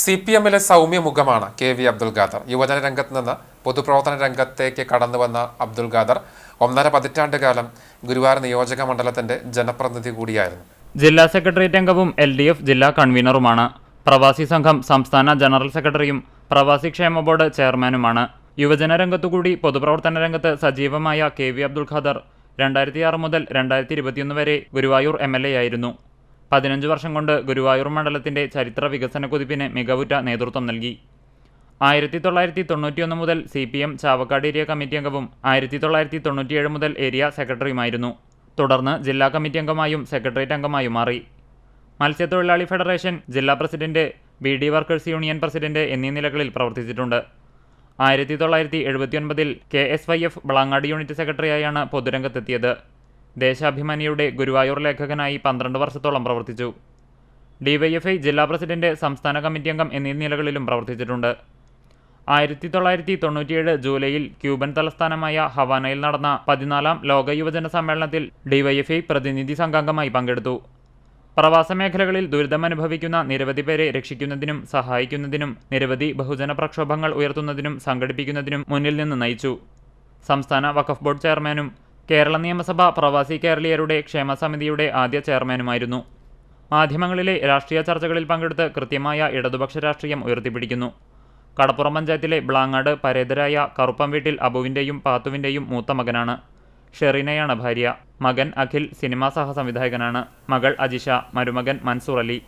C P എമ്മിലെ സൗമ്യ മുഖമാണ് K V Abdul Khader. യുവജന രംഗത്ത് നിന്ന് പൊതുപ്രവർത്തന രംഗത്തേക്ക് കടന്നു വന്ന അബ്ദുൽ ഖാദർ ഒന്നര പതിറ്റാണ്ട് കാലം ഗുരുവായൂർ നിയോജക മണ്ഡലത്തിന്റെ ജനപ്രതിനിധി കൂടിയായിരുന്നു. ജില്ലാ സെക്രട്ടേറിയറ്റ് അംഗവും എൽ ഡി എഫ് ജില്ലാ കൺവീനറുമാണ്. പ്രവാസി സംഘം സംസ്ഥാന ജനറൽ സെക്രട്ടറിയും പ്രവാസി ക്ഷേമ ബോർഡ് ചെയർമാനുമാണ്. യുവജന രംഗത്തുകൂടി പൊതുപ്രവർത്തന രംഗത്ത് സജീവമായ കെ വി അബ്ദുൽ ഖാദർ രണ്ടായിരത്തി ആറ് മുതൽ രണ്ടായിരത്തി ഇരുപത്തിയൊന്ന് വരെ ഗുരുവായൂർ എം എൽ എ ആയിരുന്നു. പതിനഞ്ച് വർഷം കൊണ്ട് ഗുരുവായൂർ മണ്ഡലത്തിന്റെ ചരിത്ര വികസന കുതിപ്പിന് മികവുറ്റ നേതൃത്വം നൽകി. ആയിരത്തി തൊള്ളായിരത്തി തൊണ്ണൂറ്റിയൊന്ന് മുതൽ C P M Chavakkad area committee അംഗവും ആയിരത്തി തൊള്ളായിരത്തി തൊണ്ണൂറ്റിയേഴ് മുതൽ ഏരിയ സെക്രട്ടറിയുമായിരുന്നു. തുടർന്ന് ജില്ലാ കമ്മിറ്റി അംഗമായും സെക്രട്ടേറിയറ്റ് അംഗമായും മാറി. മത്സ്യത്തൊഴിലാളി ഫെഡറേഷൻ ജില്ലാ president B D workers union president എന്നീ നിലകളിൽ പ്രവർത്തിച്ചിട്ടുണ്ട്. ആയിരത്തി തൊള്ളായിരത്തി എഴുപത്തിയൊൻപതിൽ K S Y F Valangad unit സെക്രട്ടറിയായാണ് പൊതുരംഗത്തെത്തിയത്. ദേശാഭിമാനിയുടെ ഗുരുവായൂർ ലേഖകനായി പന്ത്രണ്ട് വർഷത്തോളം പ്രവർത്തിച്ചു. ഡിവൈഎഫ്ഐ ജില്ലാ പ്രസിഡന്റ് സംസ്ഥാന കമ്മിറ്റി അംഗം എന്നീ നിലകളിലും പ്രവർത്തിച്ചിട്ടുണ്ട്. ആയിരത്തി തൊള്ളായിരത്തി തൊണ്ണൂറ്റിയേഴ് ജൂലൈയിൽ ക്യൂബൻ തലസ്ഥാനമായ ഹവാനയിൽ നടന്ന പതിനാലാം ലോക യുവജന സമ്മേളനത്തിൽ ഡിവൈഎഫ്ഐ പ്രതിനിധി സംഘാംഗമായി പങ്കെടുത്തു. പ്രവാസ മേഖലകളിൽ ദുരിതമനുഭവിക്കുന്ന നിരവധി പേരെ രക്ഷിക്കുന്നതിനും സഹായിക്കുന്നതിനും നിരവധി ബഹുജന പ്രക്ഷോഭങ്ങൾ ഉയർത്തുന്നതിനും സംഘടിപ്പിക്കുന്നതിനും മുന്നിൽ നിന്ന് നയിച്ചു. സംസ്ഥാന വഖഫ് ബോർഡ് ചെയർമാനും കേരള നിയമസഭ പ്രവാസി കേരളീയരുടെ ക്ഷേമ സമിതിയുടെ ആദ്യ ചെയർമാനുമായിരുന്നു. മാധ്യമങ്ങളിലെ രാഷ്ട്രീയ ചർച്ചകളിൽ പങ്കെടുത്ത് കൃത്യമായ ഇടതുപക്ഷ രാഷ്ട്രീയം ഉയർത്തിപ്പിടിക്കുന്നു. കടപ്പുറം പഞ്ചായത്തിലെ ബ്ലാങ്ങാട് പരേതരായ കറുപ്പം വീട്ടിൽ അബുവിന്റെയും പാത്തുവിന്റെയും മൂത്ത മകനാണ്. ഷെറീനയാണ് ഭാര്യ. മകൻ അഖിൽ സിനിമാ സഹസംവിധായകനാണ്. മകൾ അജിഷ. മരുമകൻ മൻസൂർ അലി.